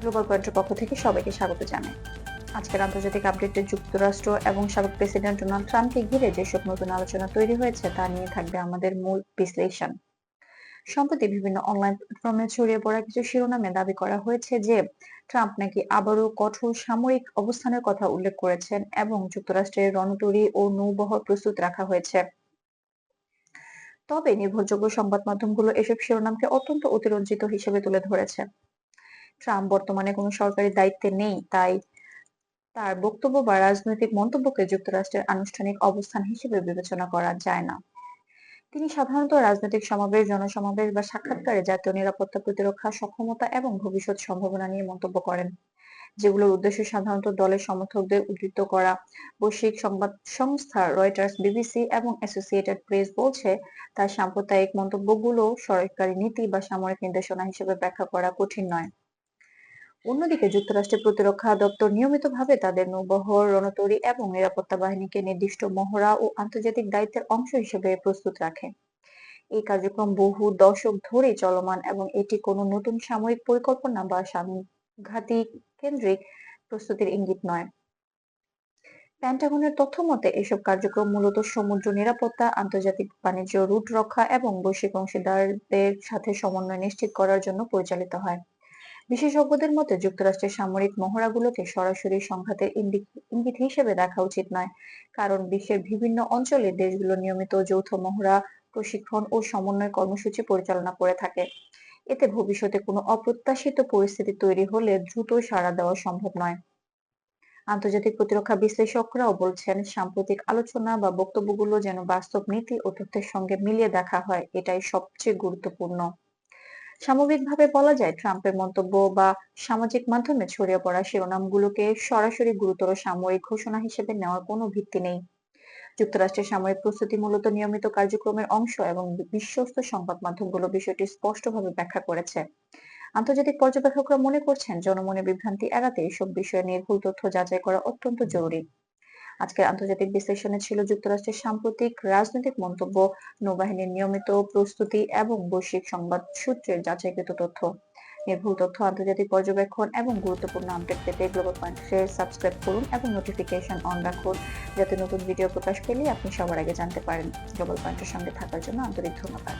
Global পয়েন্টের পক্ষ থেকে সবাইকে স্বাগত জানাই। আজকের আন্তর্জাতিক আপডেটে যুক্তরাষ্ট্র এবং সাবেক প্রেসিডেন্ট ডোনাল্ড ট্রাম্পকে ঘিরে যেসব নতুন আলোচনা তৈরি হয়েছে, তা নিয়ে থাকবে আমাদের মূল বিশ্লেষণ। সম্প্রতি বিভিন্ন অনলাইন প্ল্যাটফর্মে ছড়িয়ে পড়া কিছু শিরোনামে দাবি করা হয়েছে যে, ট্রাম্প নাকি আবারও কঠোর সামরিক অবস্থানের কথা উল্লেখ করেছেন এবং যুক্তরাষ্ট্রের রণতরী ও নৌবহর প্রস্তুত রাখা হয়েছে। তবে নির্ভরযোগ্য সংবাদ মাধ্যমগুলো এসব শিরোনামকে অত্যন্ত অতিরঞ্জিত হিসেবে তুলে ধরেছে। ট্রাম্প বর্তমানে কোনো সরকারি দায়িত্বে নেই, তাই তার বক্তব্য বা রাজনৈতিক মন্তব্যকে যুক্তরাষ্ট্রের আনুষ্ঠানিক অবস্থান হিসেবে বিবেচনা করা যায় না। তিনি সাধারণত রাজনৈতিক সমাবেশ, জনসমাবেশ বা সাক্ষাৎকারে জাতীয় নিরাপত্তা প্রতিরক্ষা, সক্ষমতা এবং ভবিষ্যৎ সম্ভাবনা নিয়ে মন্তব্য করেন, যেগুলোর উদ্দেশ্য সাধারণত দলের সমর্থকদের উদ্ধৃত করা। বৈশ্বিক সংবাদ সংস্থা রয়টার্স, বিবিসি এবং অ্যাসোসিয়েটেড প্রেস বলছে, তার সাম্প্রদায়িক মন্তব্যগুলো সরকারি নীতি বা সামরিক নির্দেশনা হিসেবে ব্যাখ্যা করা কঠিন নয়। অন্যদিকে যুক্তরাষ্ট্রের প্রতিরক্ষা দপ্তর নিয়মিতভাবে তাদের নৌবহর, রণতরী এবং নিরাপত্তা বাহিনীকে নির্দিষ্ট মহড়া ও আন্তর্জাতিক দায়িত্বের অংশ হিসেবে প্রস্তুত রাখে। এই কার্যক্রম বহু দশক ধরে চলমান এবং এটি কোনো নতুন সামরিক পরিকল্পনা বা সাংঘাতিক কেন্দ্রিক প্রস্তুতির ইঙ্গিত নয়। প্যান্টাগনের তথ্য মতে, এসব কার্যক্রম মূলত সমুদ্র নিরাপত্তা, আন্তর্জাতিক বাণিজ্য রুট রক্ষা এবং বৈশ্বিক অংশীদারদের সাথে সমন্বয় নিশ্চিত করার জন্য পরিচালিত হয়। বিশেষজ্ঞদের মতে যুক্তরাষ্ট্রের সামরিক মহড়াগুলোকে সরাসরি সংঘাতের ইঙ্গিত হিসেবে দেখা উচিত নয়। কারণ বিশ্বের বিভিন্ন অঞ্চলে দেশগুলো নিয়মিত যৌথ মহড়া, প্রশিক্ষণ ও সমন্বয় কর্মসূচি পরিচালনা করে থাকে। এতে ভবিষ্যতে কোনো অপ্রত্যাশিত পরিস্থিতি তৈরি হলে দ্রুত সাড়া দেওয়া সম্ভব নয়। আন্তর্জাতিক প্রতিরক্ষা বিশ্লেষকরাও বলছেন, সাম্প্রতিক আলোচনা বা বক্তব্যগুলো যেন বাস্তব নীতি ও তথ্যের সঙ্গে মিলিয়ে দেখা হয়, এটাই সবচেয়ে গুরুত্বপূর্ণ। সামগ্রিকভাবে বলা যায় ট্রাম্পের মন্তব্য বা সামাজিক মাধ্যমে ছড়িয়ে পড়া শিরোনামগুলোকে সরাসরি গুরুতর সামরিক ঘোষণা হিসেবে নেওয়ার কোনো ভিত্তি নেই। যুক্তরাষ্ট্রের সামরিক প্রস্তুতি মূলত নিয়মিত কার্যক্রমের অংশ এবং বিশ্বস্ত সংবাদ মাধ্যমগুলো বিষয়টি স্পষ্টভাবে ব্যাখ্যা করেছে। আন্তর্জাতিক পর্যবেক্ষকরা মনে করছেন, জনমনে বিভ্রান্তি এড়াতে এসব বিষয়ে নির্ভুল তথ্য যাচাই করা অত্যন্ত জরুরি। আজকের আন্তর্জাতিক বিশ্লেষণে ছিল যুক্তরাষ্ট্রের সাম্প্রতিক রাজনৈতিক মন্তব্য, নৌবাহিনীর নিয়মিত প্রস্তুতি এবং বৈশ্বিক সংবাদ সূত্রের যাচাইকৃত তথ্য। নির্ভুল তথ্য, আন্তর্জাতিক পর্যবেক্ষণ এবং গুরুত্বপূর্ণ আপডেট পেতে গ্লোবাল পয়েন্টের সাবস্ক্রাইব করুন এবং নোটিফিকেশন অন রাখুন, যাতে নতুন ভিডিও প্রকাশ পেলে আপনি সবার আগে জানতে পারেন। গ্লোবাল পয়েন্টের সঙ্গে থাকার জন্য আন্তরিক ধন্যবাদ।